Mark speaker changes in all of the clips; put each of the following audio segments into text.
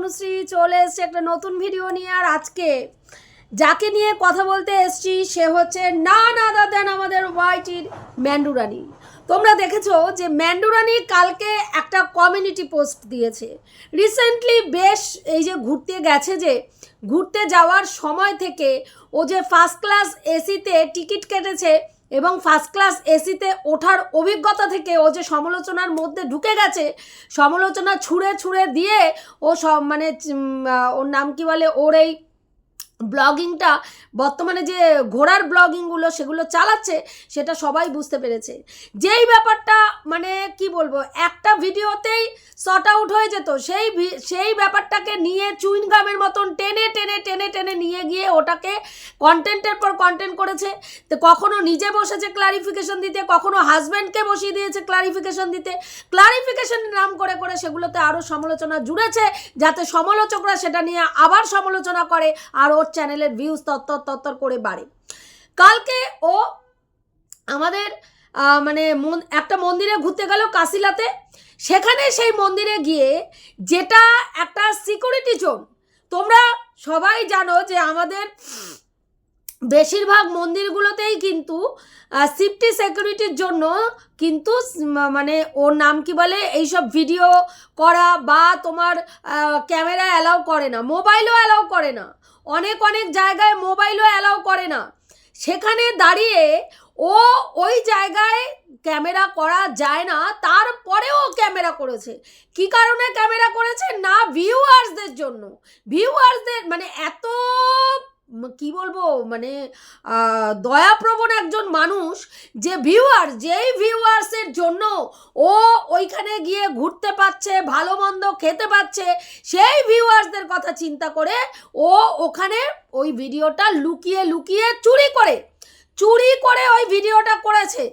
Speaker 1: তনুশ্রী চলে এসছে একটা নতুন ভিডিও নিয়ে, আর আজকে যাকে নিয়ে কথা বলতে এসছি, সে হচ্ছে না না দাদেন আমাদের ওয়াইটির ম্যান্ডুরানি। তোমরা দেখেছ যে ম্যান্ডুরানি কালকে একটা কমিউনিটি পোস্ট দিয়েছে। রিসেন্টলি বেশ এই যে ঘুরতে গেছে যে, ঘুরতে যাওয়ার সময় থেকে ও যে ফার্স্ট ক্লাস এসিতে টিকিট কেটেছে এবং ফার্স্ট ক্লাস এসিতে ওঠার অভিজ্ঞতা থেকে ও যে সমালোচনার মধ্যে ঢুকে গেছে, সমালোচনা ছুঁড়ে ছুঁড়ে দিয়ে ও সব মানে ওর নাম কি বলে, ওর এই ব্লগিংটা বর্তমানে যে ঘোড়ার ব্লগিংগুলো সেগুলো চালাচ্ছে, সেটা সবাই বুঝতে পেরেছে। যেই ব্যাপারটা মানে কি বলব, একটা ভিডিওতেই শর্ট আউট হয়ে যেত, সেই সেই ব্যাপারটাকে নিয়ে চুইনগামের মতন টেনে টেনে টেনে টেনে নিয়ে গিয়ে ওটাকে কন্টেন্টের পর কন্টেন্ট করেছে। তো কখনো নিজে বসেছে ক্লারিফিকেশন দিতে, কখনো হাজব্যান্ডকে বসিয়ে দিয়েছে ক্লারিফিকেশন দিতে। ক্লারিফিকেশন নাম করে করে সেগুলোতে আরও সমালোচনা জুড়েছে, যাতে সমালোচকরা সেটা নিয়ে আবার সমালোচনা করে, আর ওর চ্যানেলের ভিউজ তত্তর তত্তর করে বাড়ে। কালকে ও আমাদের মানে একটা মন্দিরে ঘুরতে গেল কাশিলাতে। সেখানে সেই মন্দিরে গিয়ে যেটা একটা সিকিউরিটি জোন তোমরা সবাই জানো যে আমাদের বেশিরভাগ মন্দিরগুলোতেই কিন্তু সিফটি সিকিউরিটির জন্য কিন্তু মানে ওর নাম কি বলে, এইসব ভিডিও করা বা তোমার ক্যামেরা অ্যালাউ করে না মোবাইলও অ্যালাউ করে না। অনেক অনেক জায়গায় মোবাইলও অ্যালাউ করে না। সেখানে দাঁড়িয়ে ও ওই জায়গায় ক্যামেরা করা যায় না, তারপরেও ক্যামেরা করেছে। কি কারণে ক্যামেরা করেছে? না ভিউয়ার্সদের জন্য। ভিউয়ার্সদের মানে এত কি বলব? মানে দয়াপ্রবণ একজন মানুষ, যে ভিউয়ার যেই ভিউয়ার্সের জন্য ও ওইখানে গিয়ে ঘুরতে পাচ্ছে ভালো মন্দ খেতে পাচ্ছে সেই ভিউয়ার্সদের কথা চিন্তা করে ও ওখানে ওই ভিডিওটা লুকিয়ে লুকিয়ে চুরি করে। চুরি করে ওই ভিডিওটা করেছে।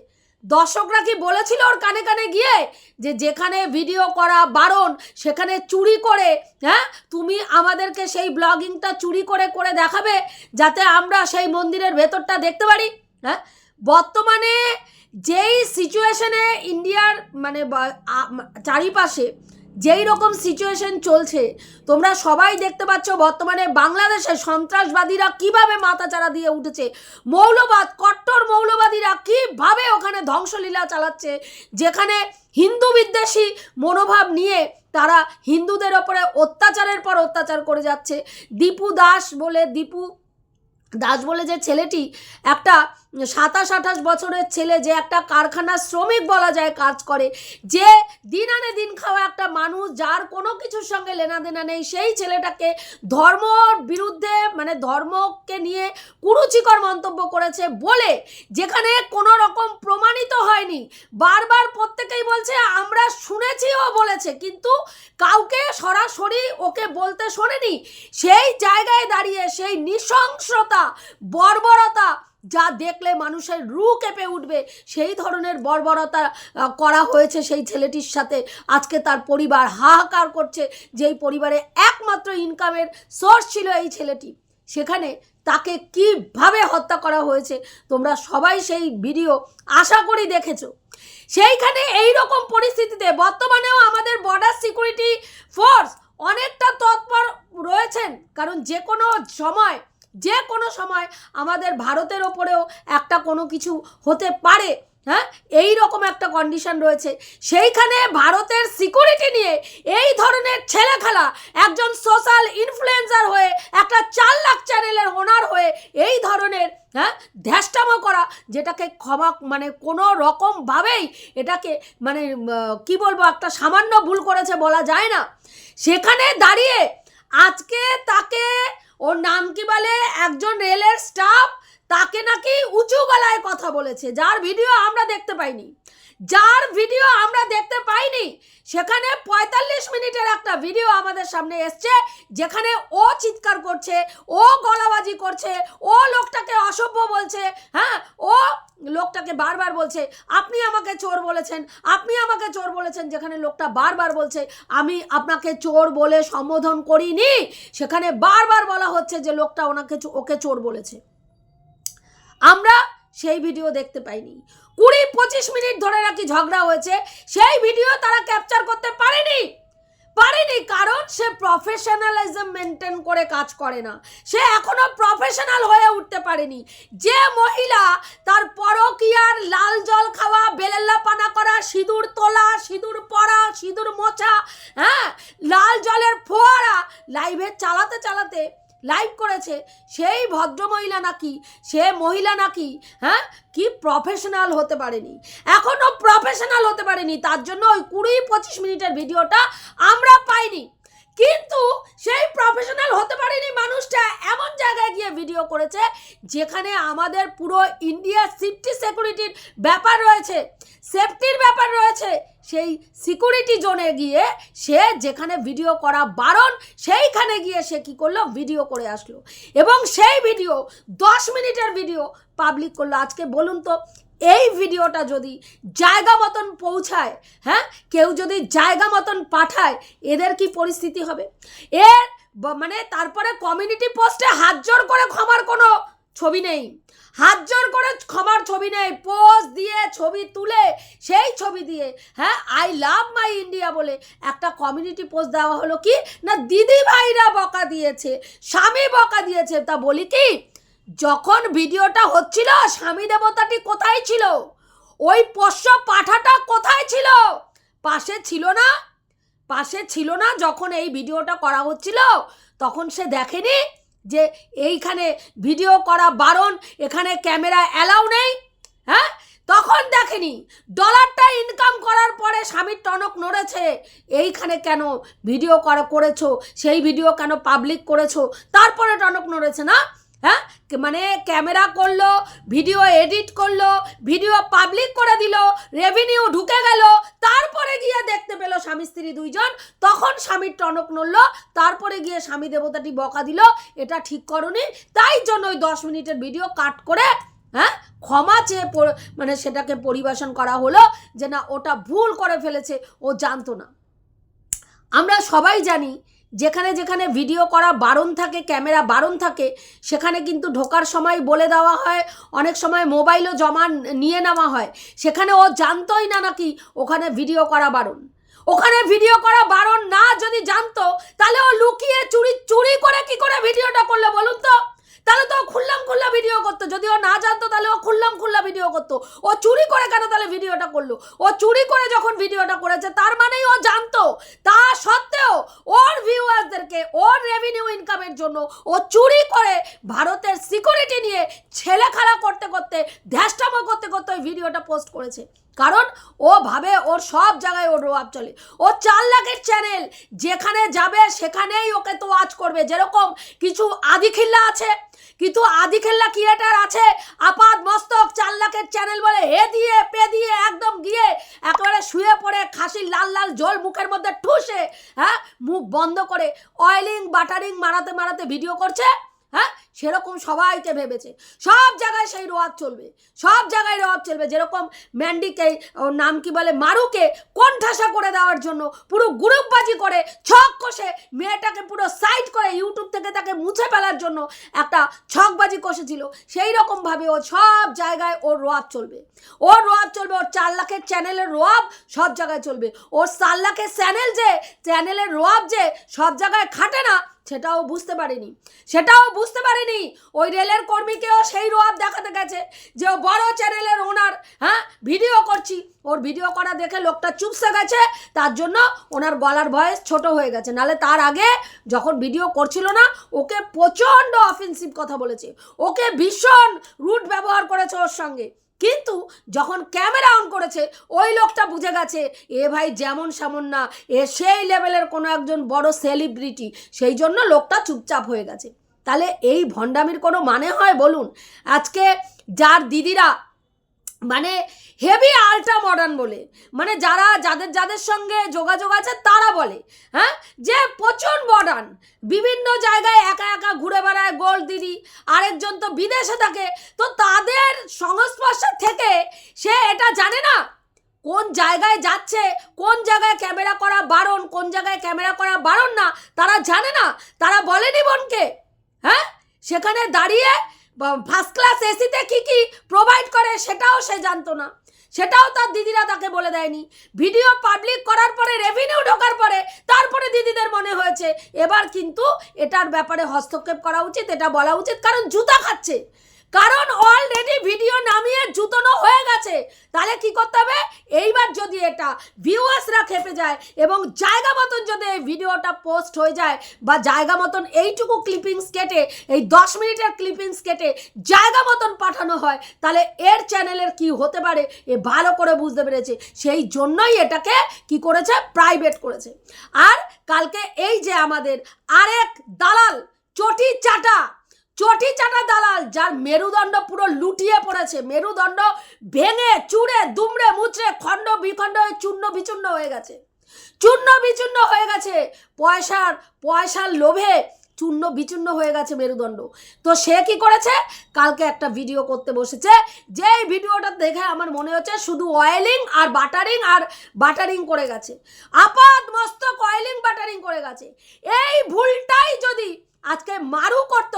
Speaker 1: দর্শকরা কি বলেছিল ওর কানে কানে গিয়ে? যে যেখানে ভিডিও করা বারণ, সেখানে চুরি করে হ্যাঁ? তুমি আমাদেরকে সেই ব্লগিংটা চুরি করে করে দেখাবে, যাতে আমরা সেই মন্দিরের ভেতরটা দেখতে পারি হ্যাঁ? বর্তমানে যেই সিচুয়েশনে ইন্ডিয়ার মানে চারিপাশে যেই রকম সিচুয়েশন চলছে, তোমরা সবাই দেখতে পাচ্ছ বর্তমানে বাংলাদেশে সন্ত্রাসবাদীরা কীভাবে মাথাচাড়া দিয়ে উঠেছে। মৌলবাদ, কট্টর মৌলবাদীরা কীভাবে ওখানে ধ্বংসলীলা চালাচ্ছে, যেখানে হিন্দু বিদ্বেষী মনোভাব নিয়ে তারা হিন্দুদের ওপরে অত্যাচারের পর অত্যাচার করে যাচ্ছে। দীপু দাস বলে, দীপু দাস বলে যে ছেলেটি একটা সাতাশ আঠাশ বছরের ছেলে যে একটা কারখানার শ্রমিক বলা যায় কাজ করে, যে দিন আনে দিন খাওয়া একটা মানুষ, যার কোনো কিছুর সঙ্গে লেনাদেনা নেই, সেই ছেলেটাকে ধর্মর বিরুদ্ধে মানে ধর্মকে নিয়ে কুরুচিকর মন্তব্য করেছে বলে যেখানে কোনো রকম প্রমাণিত হয়নি। বারবার প্রত্যেকেই বলছে, আমরা শুনেছি ও বলেছে, কিন্তু কাউকে সরাসরি ওকে বলতে শোনেনি। সেই জায়গায় দাঁড়িয়ে সেই নৃশংসতা, বর্বরতা যা দেখলে মানুষের রু কেঁপে উঠবে, সেই ধরনের বর্বরতা করা হয়েছে সেই ছেলেটির সাথে। আজকে তার পরিবার হাহাকার করছে, যেই পরিবারে একমাত্র ইনকামের সোর্স ছিল এই ছেলেটি। সেখানে তাকে কীভাবে হত্যা করা হয়েছে, তোমরা সবাই সেই ভিডিও আশা করি দেখেছ। সেইখানে এই রকম পরিস্থিতিতে বর্তমানেও আমাদের বর্ডার সিকিউরিটি ফোর্স অনেকটা তৎপর রয়েছেন, কারণ যে কোনো সময় যে কোনো সময় আমাদের ভারতের ওপরেও একটা কোনো কিছু হতে পারে হ্যাঁ? এই রকম একটা কন্ডিশন রয়েছে। সেইখানে ভারতের সিকিউরিটি নিয়ে এই ধরনের ছেলে খেলা একজন সোশ্যাল ইনফ্লুয়েন্সার হয়ে, একটা চার লাখ চ্যানেলের ওনার হয়ে এই ধরনের হ্যাঁ? ধ্যাসটামো করা, যেটাকে ক্ষমা মানে কোনো রকমভাবেই এটাকে মানে কি বলব, একটা সামান্য ভুল করেছে বলা যায় না। সেখানে দাঁড়িয়ে আজকে তাকে ওর নাম কি বলে? একজন রেলের স্টাফ তাকে নাকি উঁচু গলায় কথা বলেছে। যার ভিডিও আমরা দেখতে পাইনি। যার ভিডিও আমরা দেখতে পাইনি, সেখানে পঁয়তাল্লিশ মিনিটের একটা ভিডিও আমাদের সামনে এসছে, যেখানে ও চিৎকার করছে, ও গলাবাজি করছে, ও লোকটাকে অসভ্য বলছে হ্যাঁ ও লোকটাকে বারবার বলছে, আপনি আমাকে চোর বলেছেন, আপনি আমাকে চোর বলেছেন, যেখানে লোকটা বারবার বলছে, আমি আপনাকে চোর বলে সম্বোধন করিনি। সেখানে বারবার বলা হচ্ছে যে লোকটা ওনাকে ওকে চোর বলেছে। আমরা সেই ভিডিও দেখতে পাইনি। কুড়ি পঁচিশ মিনিট ধরে নাকি ঝগড়া হয়েছে, সেই ভিডিও তারা ক্যাপচার করতে পারেনি। পারেনি কারণ সে প্রফেশনালিজম মেনটেন করে কাজ করে না। সে এখনও প্রফেশনাল হয়ে উঠতে পারেনি। যে মহিলা তার পরকিয়ার লাল জল খাওয়া বেলেল্লা পানা করা, সিঁদুর তোলা, সিঁদুর পরা, সিঁদুর মোছা হ্যাঁ লাল জলের ফোয়ারা লাইভে চালাতে চালাতে লাইভ করেছে, সেই ভদ্রমহিলা নাকি, সে মহিলা নাকি হ্যাঁ? কি প্রফেশনাল হতে পারেনি। এখনও প্রফেশনাল হতে পারেনি, তার জন্য ওই কুড়ি পঁচিশ মিনিটের ভিডিওটা আমরা পাইনি। কিন্তু সেই প্রফেশনাল হতে পারেনি মানুষটা। এমন জায়গায় গিয়ে ভিডিও করেছে যেখানে আমাদের পুরো ইন্ডিয়া সেফটি সিকিউরিটির ব্যাপার রয়েছে। সেফটির ব্যাপার রয়েছে। সেই সিকিউরিটি জোনে গিয়ে সে যেখানে ভিডিও করা বারণ, সেইখানে গিয়ে সে কি করল? ভিডিও করে আসলো। এবং সেই ভিডিও দশ মিনিটের ভিডিও পাবলিক করল। আজকে বলুন তো এই ভিডিওটা যদি জায়গা মতন পৌঁছায় হ্যাঁ কেউ যদি জায়গা মতন পাঠায়, এদের কি পরিস্থিতি হবে? এর মানে তারপরে কমিউনিটি পোস্টে হাত জোর করে ক্ষমার কোনো ছবি নেই। হাত জোর করে ক্ষমার ছবি নেই। পোস্ট দিয়ে ছবি তুলে সেই ছবি দিয়ে হ্যাঁ আই লাভ মাই ইন্ডিয়া বলে একটা কমিউনিটি পোস্ট দেওয়া হলো কি? না দিদি ভাইরা বকা দিয়েছে, স্বামী বকা দিয়েছে। তা বলি কি? যখন ভিডিওটা হচ্ছিল, স্বামী দেবতাটি কোথায় ছিল? ওই পোষ্য পাঠাটা কোথায় ছিল? পাশে ছিল না? পাশে ছিল না যখন এই ভিডিওটা করা হচ্ছিল, তখন সে দেখেনি যে এইখানে ভিডিও করা বারণ, এখানে ক্যামেরা অ্যালাউ নেই হ্যাঁ? তখন দেখেনি। ডলারটা ইনকাম করার পরে স্বামীর টনক নড়েছে, এইখানে কেন ভিডিও করা, করেছ? সেই ভিডিও কেন পাবলিক করেছ? তারপরে টনক নড়েছে না? হ্যাঁ? মানে ক্যামেরা করল, ভিডিও এডিট করল, ভিডিও পাবলিক করে দিল রেভিনিউ ঢুকে গেল, তারপরে গিয়ে দেখতে পেল স্বামী স্ত্রী দুইজন, তখন স্বামীর টনক নড়লো, তারপরে গিয়ে স্বামী দেবতাটি বকা দিল, এটা ঠিক করনি, তাই জন্য ওই দশ মিনিটের ভিডিও কাট করে হ্যাঁ ক্ষমা চেয়ে মানে সেটাকে পরিবেশন করা হলো, যে না, ওটা ভুল করে ফেলেছে, ও জানতো না। আমরা সবাই জানি যেখানে যেখানে ভিডিও করা বারণ থাকে ক্যামেরা বারণ থাকে, সেখানে কিন্তু ঢোকার সময় বলে দেওয়া হয়, অনেক সময় মোবাইলও জমা নিয়ে নেওয়া হয়। সেখানে ও জানতোই না নাকি ওখানে ভিডিও করা বারণ। ওখানে ভিডিও করা বারণ না যদি জানতো, তাহলে ও লুকিয়ে চুরি চুরি করে কি করে ভিডিওটা করলে বলুন তো? তাহলে তো খুললাম খুল্লা ভিডিও করতো। যদি ও না জানতো, তাহলে ও খুললাম খুল্লা ভিডিও করতো। ও চুরি করে কেন তাহলে ভিডিওটা করল? ও চুরি করে যখন ভিডিওটা করেছে, তার মানেই ও জানতো। তা সত্ত্বেও ওর ভিউয়ার্সদেরকে ওর রেভিনিউ ইনকামের জন্য ও চুরি করে ভারতের সিকিউরিটি নিয়ে ছেলে খেলা করতে করতে, ধ্যাসটামো করতে করতে ওই ভিডিওটা পোস্ট করেছে। কারণ ও ভাবে ওর সব জায়গায় ওর রোয়াব চলে। ও চার লাখের চ্যানেল যেখানে যাবে সেখানেই ওকে তো ওয়াচ করবে। যেরকম কিছু আদিখিল্লা আছে কিন্তু আদিখেল্লা ক্রিয়েটার আছে, আপাত মস্তক চার লাখের চ্যানেল বলে হে দিয়ে, পে দিয়ে, একদম গিয়ে একেবারে শুয়ে পড়ে, খাসির লাল লাল জল মুখের মধ্যে ঠুসে হ্যাঁ মুখ বন্ধ করে অয়েলিং বাটারিং মারাতে মারাতে ভিডিও করছে হ্যাঁ সেরকম সবাইকে ভেবেছে। সব জায়গায় সেই রোয়াব চলবে। সব জায়গায় রোয়াব চলবে। যেরকম ম্যান্ডিকে নাম কি বলে, মারুকে কোণঠাসা করে দেওয়ার জন্য পুরো গ্রুপবাজি করে, ছক কষে মেয়েটাকে পুরো সাইড করে ইউটিউব থেকে তাকে মুছে ফেলার জন্য একটা ছকবাজি কষেছিল। সেই রকমভাবে ও সব জায়গায় ওর রোয়াব চলবে। ওর রোয়াব চলবে, ওর চার লাখের চ্যানেলের রোয়াব সব জায়গায় চলবে। ওর চার লাখের চ্যানেল যে, চ্যানেলের রোয়াব যে, সব জায়গায় খাটে না সেটাও বুঝতে পারেনি। সেটাও বুঝতে পারেনি। ওই রেলের কর্মীকেও সেই রোয়াব দেখাতে গেছে যে ও বড় চ্যানেলের ওনার হ্যাঁ ভিডিও করছি। ওর ভিডিও করা দেখে লোকটা চুপসে গেছে, তার জন্য ওনার গলার ভয়েস ছোট হয়ে গেছে। নালে তার আগে যখন ভিডিও করছিল না, ওকে প্রচণ্ড অফেন্সিভ কথা বলেছে। ওকে ভীষণ রুট ব্যবহার করেছে ওর সঙ্গে। কিন্তু যখন ক্যামেরা অন করেছে, ওই লোকটা বুঝে গেছে, এ ভাই যেমন সেমন না, এ সেই লেভেলের কোনো একজন বড় সেলিব্রিটি সেই জন্য লোকটা চুপচাপ হয়ে গেছে। তাহলে এই ভণ্ডামির কোনো মানে হয়? বলুন। আজকে যার দিদিরা মানে হেভি আল্ট্রা মডার্ন বলে। মানে যারা, যাদের যাদের সঙ্গে যোগাযোগ আছে, তারা বলে হ্যাঁ? যে প্রচুর মডার্ন বিভিন্ন জায়গায় একা একা ঘুরে বেড়ায় গোল দিদি, আরেকজন তো বিদেশে থাকে। তো তাদের সংস্পর্শে থেকে সে এটা জানে না, কোন জায়গায় যাচ্ছে, কোন জায়গায় ক্যামেরা করা বারণ, কোন জায়গায় ক্যামেরা করা বারণ না, তারা জানে না। তারা বলেনি বোনকে হ্যাঁ? সেখানে দাঁড়িয়ে ফার্স্ট ক্লাস এসিতে কী কী প্রোভাইড করে সেটাও সে জানতো না। সেটাও তার দিদিরা তাকে বলে দেয়নি। ভিডিও পাবলিক করার পরে রেভিনিউ ঢোকার পরে, তারপরে দিদিদের মনে হয়েছে। এবার কিন্তু এটার ব্যাপারে হস্তক্ষেপ করা উচিত, এটা বলা উচিত, কারণ জুতা খাচ্ছে। কারণ অলরেডি ভিডিও নামিয়ে জুতোনো হয়ে গেছে। তাহলে কি করতে হবে? এইবার যদি এটা ভিউয়ার্সরা খেপে যায় এবং জায়গা মতন যদি এই ভিডিওটা পোস্ট হয়ে যায় বা জায়গা মতন এইটুকু ক্লিপিংস কেটে, এই দশ মিনিটের ক্লিপিংস কেটে জায়গা মতন পাঠানো হয়, তাহলে এর চ্যানেলের কি হতে পারে? এ ভালো করে বুঝতে পেরেছে। সেই জন্যই এটাকে কি করেছে? প্রাইভেট করেছে। আর কালকে এই যে আমাদের আরেক দালাল, চটি চাটা চটি চাটা দালাল, যার মেরুদণ্ড পুরো লুটিয়ে পড়েছে। মেরুদণ্ড ভেঙে, চুড়ে, দুমড়ে, মুচড়ে, খণ্ড বিখণ্ড হয়ে চূর্ণ বিচূর্ণ হয়ে গেছে। চূর্ণ বিচূর্ণ হয়ে গেছে। পয়সার পয়সার লোভে চূর্ণ বিচূর্ণ হয়ে গেছে মেরুদণ্ড। তো সে কি করেছে? কালকে একটা ভিডিও করতে বসেছে। যেই ভিডিওটা দেখে আমার মনে হচ্ছে শুধু অয়েলিং আর বাটারিং আর বাটারিং করে গেছে। আপাত মস্তক অয়েলিং বাটারিং করে গেছে। এই ভুলটাই যদি আজকে মারু করত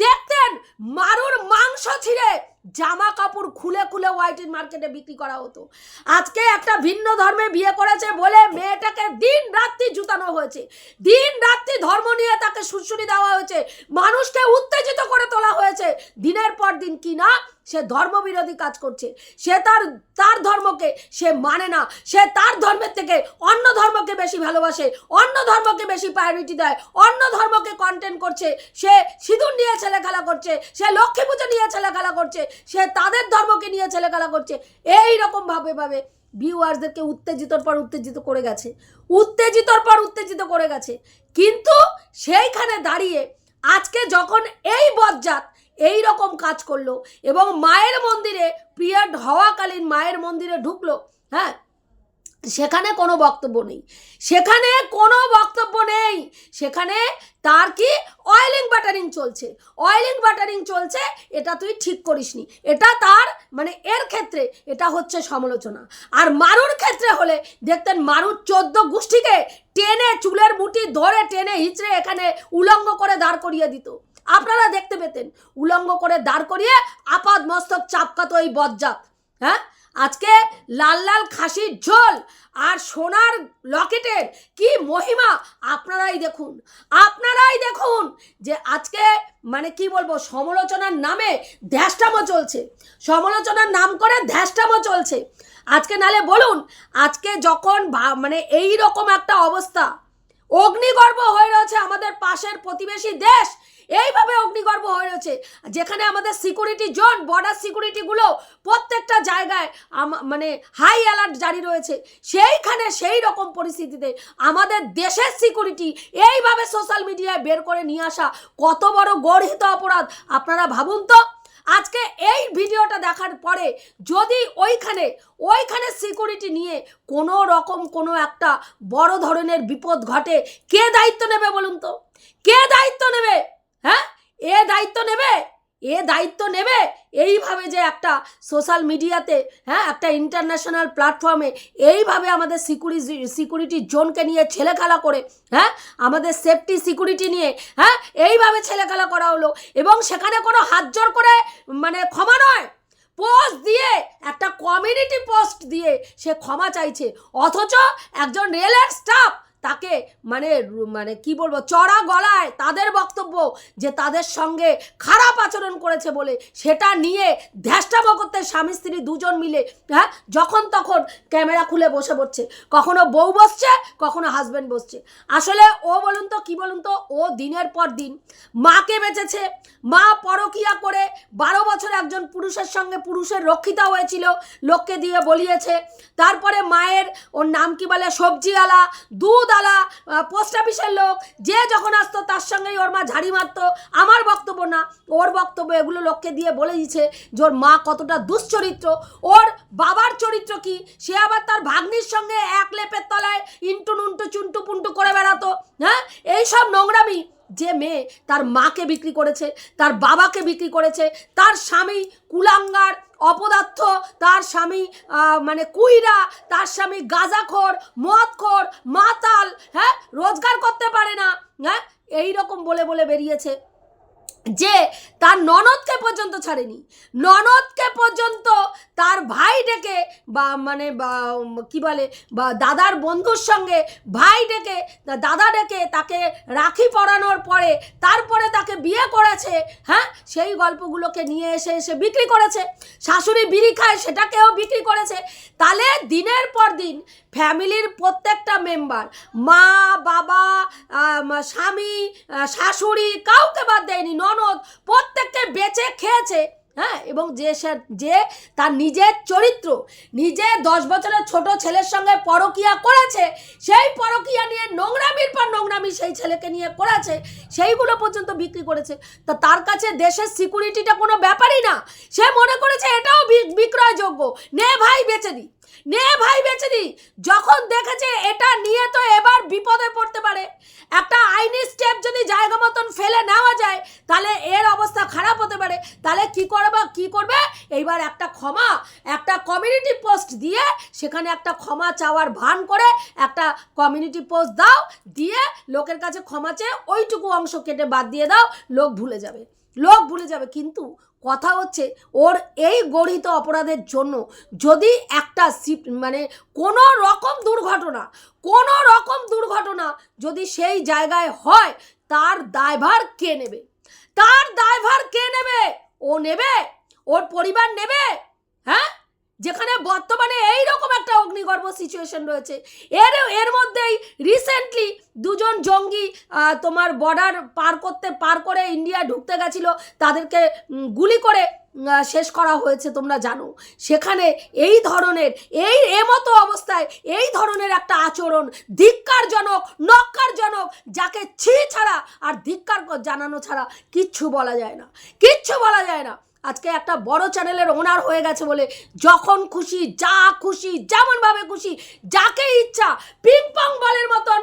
Speaker 1: দেখতেন মারুর মাংস ছিঁড়ে। জামা কাপড় খুলে খুলে হোয়াইটের মার্কেটে বিক্রি করা হতো। আজকে একটা ভিন্ন ধর্মে বিয়ে করেছে বলে মেয়েটাকে দিন রাত্রি জুতানো হয়েছে। দিন রাত্রি ধর্ম নিয়ে তাকে সুরসুরি দেওয়া হয়েছে। মানুষকে উত্তেজিত করে তোলা হয়েছে। দিনের পর দিন কি না, সে ধর্মবিরোধী কাজ করছে। সে তার তার ধর্মকে সে মানে না। সে তার ধর্মের থেকে অন্য ধর্মকে বেশি ভালোবাসে, অন্য ধর্মকে বেশি প্রায়োরিটি দেয়, অন্য ধর্মকে কন্টেন্ট করছে। সে সিঁদুর নিয়ে ছেলে খেলা করছে, সে লক্ষ্মী পুজো নিয়ে ছেলে খেলা করছে। সে তাদের ধর্মকে নিয়ে ছেলেখেলা করছে। এই রকম ভাবে ভাবে ভিউয়ার্সদেরকে উত্তেজিতর পর উত্তেজিত করে গেছে। উত্তেজিতর পর উত্তেজিত করে গেছে। কিন্তু সেইখানে দাঁড়িয়ে আজকে যখন এই বজ্জাত এই রকম কাজ করল এবং মায়ের মন্দিরে পিরিয়ড হওয়াকালীন মায়ের মন্দিরে ঢুকলো হ্যাঁ সেখানে কোনো বক্তব্য নেই। সেখানে কোনো বক্তব্য নেই। সেখানে তার কি? অয়েলিং বাটারিং চলছে। অয়েলিং বাটারিং চলছে, এটা তুই ঠিক করিসনি। এটা তার মানে এর ক্ষেত্রে এটা হচ্ছে সমালোচনা। আর মারুর ক্ষেত্রে হলে দেখতেন মারুর চোদ্দ গোষ্ঠীকে টেনে, চুলের মুঠি ধরে টেনে, হিচড়ে এখানে উলঙ্গ করে দাঁড় করিয়ে দিত। আপনারা দেখতে পেতেন, উলঙ্গ করে দাঁড় করিয়ে আপাদ মস্তক চাপকাতো এই বজ্জাত হ্যাঁ? আজকে লাল লাল খাসির ঝোল আর সোনার লকেটের কি মহিমা? আপনারাই দেখুন আপনারাই দেখুন যে আজকে মানে কি বলব, সমালোচনার নামে ধ্যাসটামো চলছে। সমালোচনার নাম করে ধ্যাসটামো চলছে। আজকে নালে বলুন, আজকে যখন মানে এই রকম একটা অবস্থা, অগ্নিগর্ভ হয়ে রয়েছে আমাদের পাশের প্রতিবেশী দেশ এইভাবে অগ্নিগর্ভ হয়ে রয়েছে। যেখানে আমাদের সিকিউরিটি জোন বর্ডার সিকিউরিটিগুলো প্রত্যেকটা জায়গায় মানে হাই অ্যালার্ট জারি রয়েছে। সেইখানে সেই রকম পরিস্থিতিতে আমাদের দেশের সিকিউরিটি এইভাবে সোশ্যাল মিডিয়ায় বের করে নিয়ে আসা কত বড় গর্হিত অপরাধ, আপনারা ভাবুন তো? আজকে এই ভিডিওটা দেখার পরে যদি ওইখানে ওইখানে সিকিউরিটি নিয়ে কোনো রকম কোনো একটা বড় ধরনের বিপদ ঘটে, কে দায়িত্ব নেবে বলুন তো? কে দায়িত্ব নেবে? হ্যাঁ? এ দায়িত্ব নেবে? এ দায়িত্ব নেবে? এইভাবে যে একটা সোশ্যাল মিডিয়াতে হ্যাঁ একটা ইন্টারন্যাশনাল প্ল্যাটফর্মে এইভাবে আমাদের সিকিউরিটি সিকিউরিটি জোনকে নিয়ে ছেলেখেলা করে হ্যাঁ আমাদের সেফটি সিকিউরিটি নিয়ে হ্যাঁ এইভাবে ছেলেখেলা করা হলো এবং সেখানে কোনো হাত জোর করে মানে ক্ষমা নয়। পোস্ট দিয়ে, একটা কমিউনিটি পোস্ট দিয়ে সে ক্ষমা চাইছে। অথচ একজন রেলের স্টাফ তাকে মানে মানে কি বলব, চড়া গলায় তাদের বক্তব্য যে তাদের সঙ্গে খারাপ আচরণ করেছে বলে সেটা নিয়ে ধ্যাসটামো করতে স্বামী স্ত্রী দুজন মিলে হ্যাঁ যখন তখন ক্যামেরা খুলে বসে পড়ছে। কখনো বউ বসছে, কখনো হাজব্যান্ড বসছে। আসলে ও বলুন তো, কি বলুন তো, ও দিনের পর দিন মাকে বেঁচেছে, মা পরকিয়া করে বারো বছর একজন পুরুষের সঙ্গে পুরুষের রক্ষিতা হয়েছিল, লোককে দিয়ে বলিয়েছে। তারপরে মায়ের, ওর নাম কি বলে, সবজিওয়ালা দুধওয়ালা পোস্ট অফিসের লোক, যে যখন আসতো তার সঙ্গেই ওর মা ঝাড়ি মারতো। আমার বক্তব্য না, ওর বক্তব্য এগুলো লোককে দিয়ে বলে দিচ্ছে যে ওর মা কতটা দুশ্চরিত্র। ওর বাবার চরিত্র কি? সে আবার তার ভাগ্নির সঙ্গে এক লেপের তলায় ইন্টু নুন্টু চুন্টু পুন্টু করে বেড়াতো। হ্যাঁ? এইসব নোংরামি যে মেয়ে তার মাকে বিক্রি করেছে, তার বাবাকে বিক্রি করেছে, তার স্বামী কুলাঙ্গার, অপদার্থ, তার স্বামী মানে কুইরা, তার স্বামী গাঁজাখোর, মদখোর, মাতাল হ্যাঁ? রোজগার করতে পারে না হ্যাঁ? এই রকম বলে বলে বেরিয়েছে। যে তার ননদকে পর্যন্ত ছাড়েনি। ননদকে পর্যন্ত তার ভাই ডেকে বা মানে বা কি বলে, বা দাদার বন্ধুর সঙ্গে ভাই ডেকে দাদা ডেকে তাকে রাখি পরানোর পরে তারপরে তাকে বিয়ে করেছে হ্যাঁ? সেই গল্পগুলোকে নিয়ে এসে এসে বিক্রি করেছে। শাশুড়ি বিড়ি খায়, সেটাকেও বিক্রি করেছে। তাহলে দিনের পর দিন ফ্যামিলির প্রত্যেকটা মেম্বার, মা, বাবা স্বামী শাশুড়ি কাউকে বাদ দেয়নি। ননদ প্রত্যেককে বেঁচে খেয়েছে হ্যাঁ? এবং যে সে- যে তার নিজের চরিত্র, নিজে দশ বছরের ছোট ছেলের সঙ্গে পরকিয়া করেছে, সেই পরকিয়া নিয়ে নোংরামির পর নোংরামি সেই ছেলেকে নিয়ে করেছে, সেইগুলো পর্যন্ত বিক্রি করেছে। তা তার কাছে দেশের সিকিউরিটিটা কোনো ব্যাপারই না। সে মনে করেছে এটাও বিক্রয়যোগ্য। নে ভাই, বেচে দি। নে ভাই বেচে দি যখন দেখেছে এটা নিয়ে তো এবার বিপদে পড়তে পারে। একটা আইনি স্টেপ যদি জায়গা মতন ফেলে নেওয়া যায়, তাহলে এর অবস্থা খারাপ হতে পারে। তাহলে কি করবে কি করবে? এইবার একটা ক্ষমা, একটা কমিউনিটি পোস্ট দিয়ে সেখানে একটা ক্ষমা চাওয়ার ভান করে একটা কমিউনিটি পোস্ট দাও, দিয়ে লোকের কাছে ক্ষমা চেয়ে ওইটুকু অংশ কেটে বাদ দিয়ে দাও, লোক ভুলে যাবে। লোক ভুলে যাবে, কিন্তু কথা হচ্ছে ওর এই গড়িত অপরাধের জন্য যদি একটা সিপ- মানে কোনো রকম দুর্ঘটনা, কোনো রকম দুর্ঘটনা যদি সেই জায়গায় হয়, তার দায়ভার কে নেবে? তার দায়ভার কে নেবে? ও নেবে? ওর পরিবার নেবে? হ্যাঁ? যেখানে বর্তমানে এই রকম একটা অগ্নিগর্ভ সিচুয়েশন রয়েছে। এর এর মধ্যেই রিসেন্টলি দুজন জঙ্গি তোমার বর্ডার পার করতে, পার করে ইন্ডিয়া ঢুকতে গেছিল। তাদেরকে গুলি করে শেষ করা হয়েছে তোমরা জানো। সেখানে এই ধরনের, এই এমতো অবস্থায় এই ধরনের একটা আচরণ ধিক্কারজনক নক্কারজনক যাকে ছি ছাড়া আর ধিক্কার জানানো ছাড়া কিচ্ছু বলা যায় না। কিচ্ছু বলা যায় না। আজকে একটা বড় চ্যানেলের ওনার হয়ে গেছে বলে যখন খুশি, যা খুশি, যেমনভাবে খুশি, যাকে ইচ্ছা পিং পং বলের মতন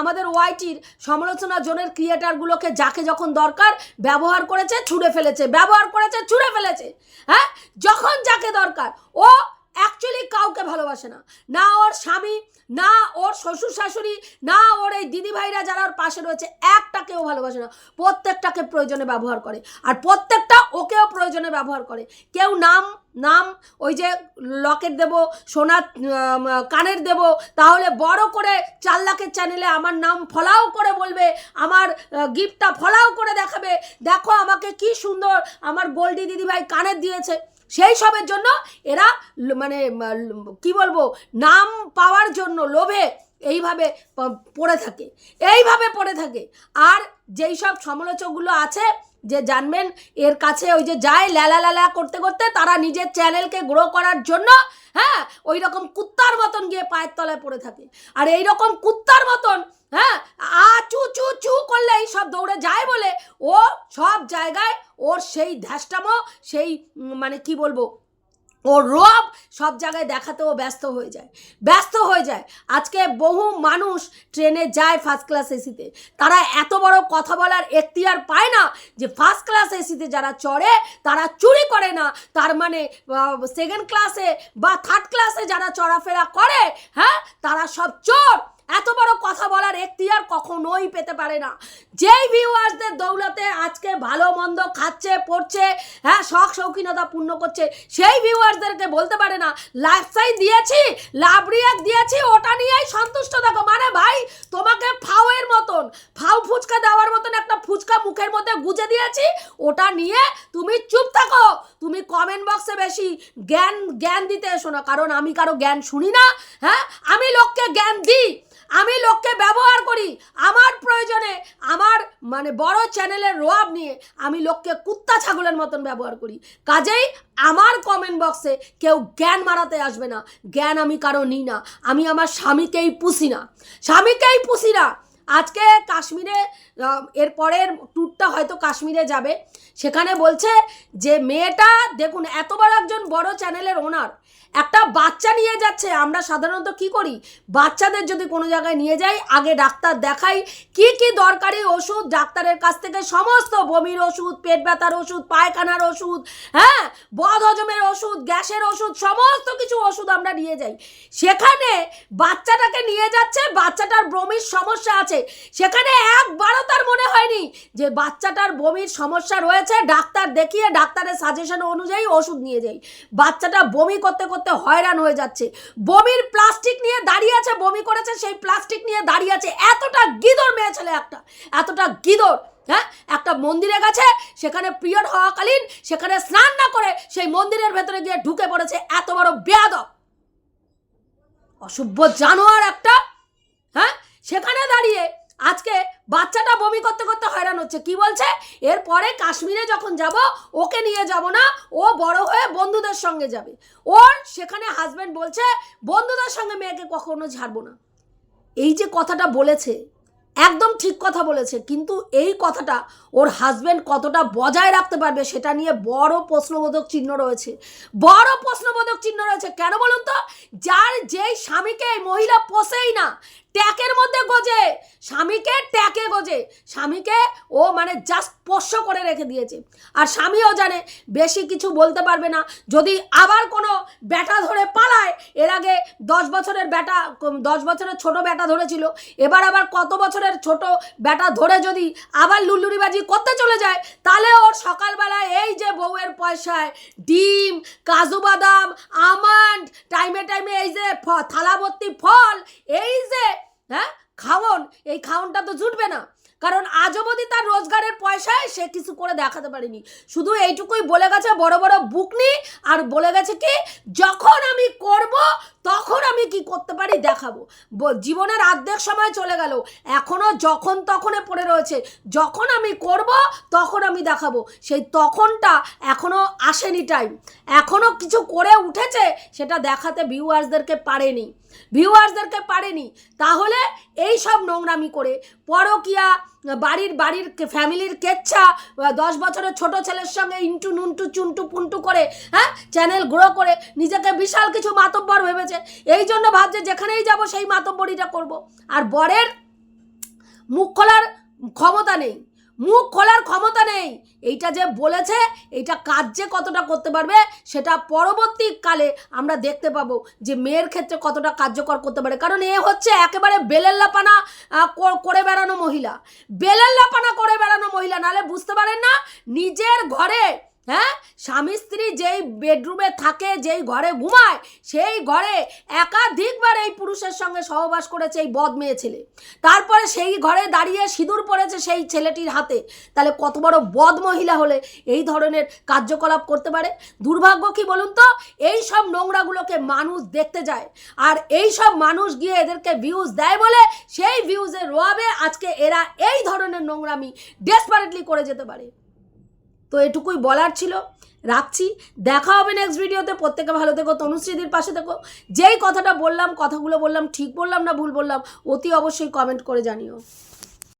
Speaker 1: আমাদের ওয়াইটির সমালোচনা জোনের ক্রিয়েটারগুলোকে যাকে যখন দরকার ব্যবহার করেছে, ছুঁড়ে ফেলেছে, ব্যবহার করেছে, ছুঁড়ে ফেলেছে হ্যাঁ? যখন যাকে দরকার, ও অ্যাকচুয়ালি কাউকে ভালোবাসে না। না ওর স্বামী, না ওর শ্বশুর শাশুড়ি, না ওর এই দিদিভাইরা যারা ওর পাশে রয়েছে, একটাকেও ভালোবাসে না। প্রত্যেকটাকে প্রয়োজনে ব্যবহার করে। আর প্রত্যেকটা ওকেও প্রয়োজনে ব্যবহার করে। কেউ নাম নাম, ওই যে লকেট দেব সোনার কানের দেব, তাহলে বড় করে চার লাখের চ্যানেলে আমার নাম ফলাও করে বলবে, আমার গিফটটা ফলাও করে দেখাবে। দেখো আমাকে কি সুন্দর আমার গোল্ডি দিদিভাই কানের দিয়েছে। সেই সবের জন্য এরা মানে কি বলব, নাম পাওয়ার জন্য লোভে এইভাবে পড়ে থাকে। এইভাবে পড়ে থাকে। আর যেই সব সমালোচকগুলো আছে যে জানবেন, এর কাছে ওই যে যায় ল্যালা ল্যালা করতে করতে তারা নিজের চ্যানেলকে গ্রো করার জন্য হ্যাঁ ওই রকম কুত্তার মতন গিয়ে পায়ের তলায় পড়ে থাকে। আর এই রকম কুত্তার মতন হ্যাঁ আ, চু চু চু করলেই সব দৌড়ে যায় বলে ও সব জায়গায় ওর সেই ধ্যাসটামো, সেই মানে কি বলব ও রব সব জায়গায় দেখাতেও ব্যস্ত হয়ে যায়। ব্যস্ত হয়ে যায়। আজকে বহু মানুষ ট্রেনে যায় ফার্স্ট ক্লাস এসিতে তারা এত বড় কথা বলার এখতিয়ার পায় না যে ফার্স্ট ক্লাস এসিতে যারা চড়ে, তারা চুরি করে না। তার মানে সেকেন্ড ক্লাসে বা থার্ড ক্লাসে যারা চড়াফেরা করে হ্যাঁ তারা সব চোর। এত বড় কথা বলার এখতিয়ার কখনোই পেতে পারে না। যেই ভিউয়ার্সদের দৌলতে আজকে ভালো, মন্দ খাচ্ছে, পড়ছে হ্যাঁ শখ, শৌখিনতা পূর্ণ করছে, সেই ভিউয়ার্সদেরকে বলতে পারে না লাইফস্টাইল দিয়েছি লাভ রিয়াক দিয়েছি, ওটা নিয়েই সন্তুষ্ট থাকো। মানে ভাই, তোমাকে ফাউয়ের মতন ফাউ ফুচকা দেওয়ার মতন একটা ফুচকা মুখের মধ্যে গুজে দিয়েছি, ওটা নিয়ে তুমি চুপ থাকো। তুমি কমেন্ট বক্সে বেশি জ্ঞান জ্ঞান দিতে এসো না, কারণ আমি কারও জ্ঞান শুনি না হ্যাঁ? আমি লোককে জ্ঞান দিই। আমি লোককে ব্যবহার করি। আমার প্রয়োজনে, আমার মানে বড় চ্যানেলের রোয়াব নিয়ে আমি লোককে কুত্তা ছাগলের মতন ব্যবহার করি। কাজেই আমার কমেন্ট বক্সে কেউ জ্ঞান মারাতে আসবে না। জ্ঞান আমি কারও নিই না। আমি আমার স্বামীকেই পুষি না। স্বামীকেই পুষি না। আজকে কাশ্মীরে এর পরের ট্যুরটা হয়তো কাশ্মীরে যাবে। সেখানে বলছে যে, মেয়েটা, দেখুন, এত বড় একজন বড় চ্যানেলের ওনার একটা বাচ্চা নিয়ে যাচ্ছে। আমরা সাধারণত কি করি? বাচ্চাদের যদি কোনো জায়গায় নিয়ে যাই, আগে ডাক্তার দেখাই কি কি দরকারি ওষুধ, ডাক্তারের কাছ থেকে সমস্ত বমির ওষুধ, পেট ব্যথার ওষুধ, পায়খানার ওষুধ হ্যাঁ? বদ হজমের ওষুধ, গ্যাসের ওষুধ, সমস্ত কিছু ওষুধ আমরা নিয়ে যাই। সেখানে বাচ্চাটাকে নিয়ে যাচ্ছে, বাচ্চাটার বমির সমস্যা আছে। সেখানে একবারও তার মনে হয়নি যে বাচ্চাটার বমির সমস্যা রয়েছে। ডাক্তার দেখিয়ে, ডাক্তারের সাজেশন অনুযায়ী ওষুধ নিয়ে যাই। বাচ্চাটা বমি করতে করতে হয়রান হয়ে যাচ্ছে। বমির প্লাস্টিক নিয়ে দাঁড়িয়ে আছে, বমি করেছে, সেই প্লাস্টিক নিয়ে দাঁড়িয়ে আছে। এতটা গিদর মেয়ে ছেলে একটা, এতটা গিদর হ্যাঁ? একটা মন্দিরে গেছে, সেখানে পিরিয়ড হওয়াকালীন, সেখানে স্নান না করে সেই মন্দিরের ভেতরে গিয়ে ঢুকে পড়েছে, এত বড় বেয়াদব। অসভ্য জানোয়ার একটা হ্যাঁ? সেখানে দাঁড়িয়ে আজকে বাচ্চাটা বমি করতে করতে হয়রান হচ্ছে। কি বলছে? এরপরে কাশ্মীরে যখন যাব, ওকে নিয়ে যাব না, ও বড় হয়ে বন্ধুদের সঙ্গে যাবে। ওর সেখানে হাজবেন্ড বলছে, বন্ধুদের সঙ্গে মেয়েকে কখনো ছাড়বো না। এই যে কথাটা বলেছে, একদম ঠিক কথা বলেছে, কিন্তু এই কথাটা ওর হাজবেন্ড কতটা বজায় রাখতে পারবে সেটা নিয়ে বড় প্রশ্নবোধক চিহ্ন রয়েছে। বড় প্রশ্নবোধক চিহ্ন রয়েছে। কেন বলুন তো? যার যেই স্বামীকে এই মহিলা পোষেই না ট্যাকের মধ্যে গোজে। স্বামীকে ট্যাকে গোজে। স্বামীকে ও মানে জাস্ট স্পর্শ করে রেখে দিয়েছে। আর স্বামীও জানে, বেশি কিছু বলতে পারবে না। যদি আবার কোনো ব্যাটা ধরে পালায়, এর আগে দশ বছরের ব্যাটা, দশ বছরের ছোট ব্যাটা ধরেছিল, এবার আবার কত বছরের ছোট ব্যাটা ধরে যদি আবার লুল্লুরিবাজি করতে চলে যায়, তাহলে ওর সকালবেলায় এই যে বউয়ের পয়সায় ডিম, কাজু বাদাম, আমন্ড টাইমে টাইমে এই যে ফ- থালা ফল, এই যে হ্যাঁ? খাওন। এই খাওনটা তো জুটবে না। কারণ আজ অবধি তার রোজগারের পয়সায় সে কিছু করে দেখাতে পারেনি। শুধু এইটুকুই বলে গেছে বড় বড় বুকনি, আর বলে গেছে কি, যখন আমি করব তখন আমি কি করতে পারি দেখাবো। জীবনের অর্ধেক সময় চলে গেল। এখনও যখন তখনে পড়ে রয়েছে। যখন আমি করব, তখন আমি দেখাবো। সেই তখনটা এখনও আসেনি টাইম এখনও কিছু করে উঠেছে, সেটা দেখাতে ভিউয়ার্সদেরকে পারেনি। ভিউয়ার্সদেরকে পারেনি। তাহলে এই সব নোংরামি করে পরকিয়া, বাড়ির বাড়ির ফ্যামিলির কেচ্ছা দশ বছরের ছোট ছেলের সঙ্গে ইন্টু নুনটু চুনটু পুন্টু করে হ্যাঁ? চ্যানেল গ্রো করে নিজেকে বিশাল কিছু মাতব্বর ভেবেছে। এই জন্য ভাবছে যেখানেই যাব সেই মাতব্বরিটা করব। আর বরের মুখ খোলার ক্ষমতা নেই। মুখ খোলার ক্ষমতা নেই। এইটা যে বলেছে, এইটা কাজ যে কতটা করতে পারবে, সেটা পরবর্তীকালে আমরা দেখতে পাবো যে মেয়ের ক্ষেত্রে কতটা কার্যকর করতে পারে। কারণ এ হচ্ছে একেবারে বেলের লাপানা করে বেড়ানো মহিলা। বেলের লাপানা, করে বেড়ানো মহিলা। নালে বুঝতে পারেন না, নিজের ঘরে হ্যাঁ স্বামী স্ত্রী যেই বেডরুমে থাকে, যেই ঘরে ঘুমায়, সেই ঘরে একাধিকবার এই পুরুষের সঙ্গে সহবাস করেছে এই বদ মেয়ে ছেলে। তারপরে সেই ঘরে দাঁড়িয়ে সিঁদুর পড়েছে সেই ছেলেটির হাতে। তাহলে কত বড় বদ মহিলা হলে এই ধরনের কার্যকলাপ করতে পারে? দুর্ভাগ্য কি বলুন তো? এই সব নোংরাগুলোকে মানুষ দেখতে যায়। আর এই সব মানুষ গিয়ে এদেরকে ভিউজ দেয় বলে সেই ভিউজের রোয়াবে আজকে এরা এই ধরনের নোংরামি ডেসপারেটলি করে যেতে পারে। তো এটুকুই বলার ছিল। রাখছি। দেখা হবে নেক্সট ভিডিওতে প্রত্যেকে ভালো থেকো। তনুশ্রীদের পাশে থেকো। যেই কথাটা বললাম, কথাগুলো বললাম, ঠিক বললাম না ভুল বললাম, অতি অবশ্যই কমেন্ট করে জানিও।